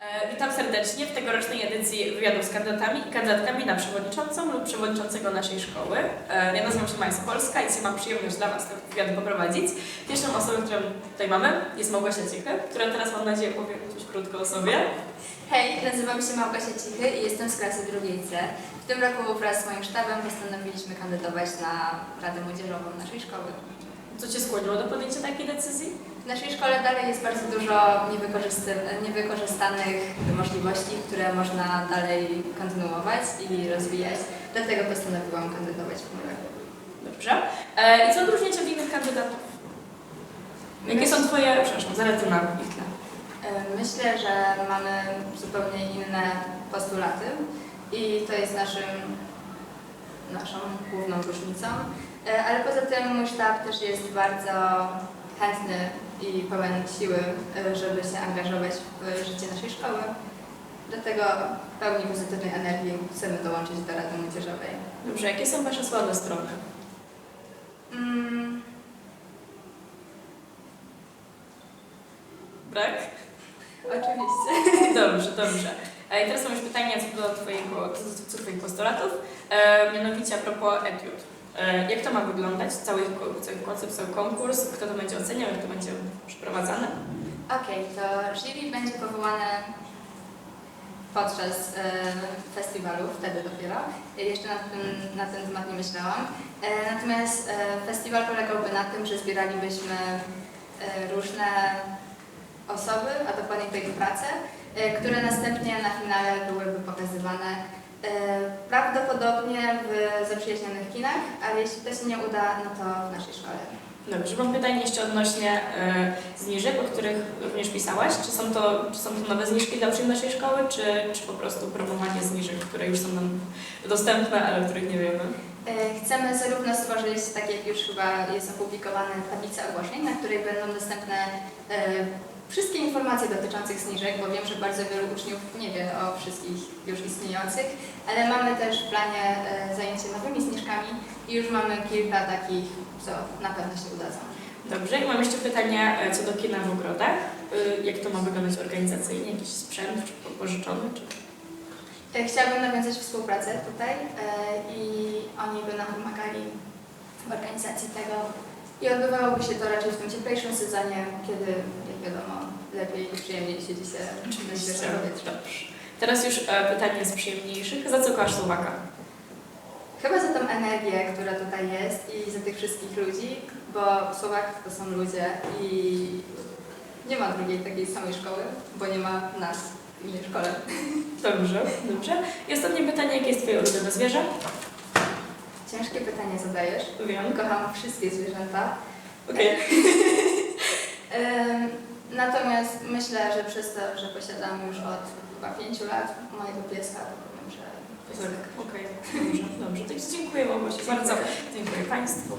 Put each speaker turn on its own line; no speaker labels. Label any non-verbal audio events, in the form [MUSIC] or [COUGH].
E, Witam serdecznie w tegorocznej edycji wywiadów z kandydatami i kandydatkami na przewodniczącą lub przewodniczącego naszej szkoły. E, Ja nazywam się Maja Polska i dzisiaj mam przyjemność dla Was ten wywiad poprowadzić. Pierwszą osobą, którą tutaj mamy jest Małgosia Cichy, która teraz mam nadzieję powie coś krótko o sobie.
Hej, nazywam się Małgosia Cichy i jestem z klasy drugiej C. W tym roku wraz z moim sztabem postanowiliśmy kandydować na Radę Młodzieżową naszej szkoły.
Co Cię skłoniło do podjęcia takiej decyzji?
W naszej szkole dalej jest bardzo dużo niewykorzystanych możliwości, które można dalej kontynuować i rozwijać. Dlatego postanowiłam kandydować w roku.
Dobrze. E, I co odróżnia Cię od innych kandydatów? Jakie są Twoje, przepraszam, zalety na ich?
E, Myślę, że mamy zupełnie inne postulaty i to jest naszym, naszą główną różnicą. E, Ale poza tym mój sztab też jest bardzo chętny i pełen siły, e, żeby się angażować w życie naszej szkoły. Dlatego pełni pozytywnej energii chcemy dołączyć do Rady Młodzieżowej.
Dobrze, jakie są Wasze słabe strony?
Mm,
Brak?
oczywiście. [LAUGHS]
Dobrze, dobrze. E, I teraz mam już pytanie co do Twojego, co, co Twoich postulatów, e, mianowicie a propos etiud. E, jak to ma wyglądać, cały, cały koncept, cały konkurs, kto to będzie oceniał, jak to będzie przeprowadzane?
Okej, to jury będzie powołane podczas e, festiwalu, wtedy dopiero. Jeszcze na ten, na ten temat nie myślałam. E, natomiast e, festiwal polegałby na tym, że zbieralibyśmy e, różne osoby, a dokładnie to ich prace, e, które następnie na finale byłyby pokazywane prawdopodobnie w zaprzyjaźnionych kinach, ale jeśli to się nie uda, no to w naszej szkole.
Dobrze, mam pytanie jeszcze odnośnie e, zniżek, o których również pisałaś. Czy są to, czy są to nowe zniżki dla uczniów naszej szkoły, czy, czy po prostu promowanie zniżek, które już są nam dostępne, ale o których nie wiemy?
E, Chcemy zarówno stworzyć, tak jak już chyba jest opublikowane, tablicę ogłoszeń, na której będą dostępne e, wszystkie informacje dotyczących zniżek, bo wiem, że bardzo wielu uczniów nie wie o wszystkich już istniejących, ale mamy też w planie e, zajęcie nowymi zniżkami i już mamy kilka takich, co na pewno się udadzą.
Dobrze, i mam jeszcze pytanie e, co do kina w ogrodach. E, Jak to ma wyglądać organizacyjnie? Jakiś sprzęt czy po- pożyczony? Czy...
Chciałabym nawiązać współpracę tutaj i oni by nam pomagali w organizacji tego. I odbywałoby się to raczej w tym cieplejszym sezonie, kiedy, wiadomo, lepiej i przyjemniej siedzi się na świeżym powietrzu.
Dobrze. Teraz już e, pytanie z przyjemniejszych. Za co kochasz Słowaka?
Chyba za tą energię, która tutaj jest i za tych wszystkich ludzi, bo Słowak to są ludzie i nie ma drugiej takiej samej szkoły, bo nie ma nas w innej szkole. [LAUGHS]
Dobrze, dobrze. I ostatnie pytanie, jakie jest Twoje ulubione zwierzę?
Ciężkie pytanie zadajesz.
Wiem.
Kocham wszystkie zwierzęta.
Okej.
Ym, [LAUGHS] Natomiast myślę, że przez to, że posiadam już od chyba pięciu lat mojego pieska, to powiem, że
okej. Dobrze, dobrze. To dziękuję Małgosi bardzo. Dziękuję Państwu.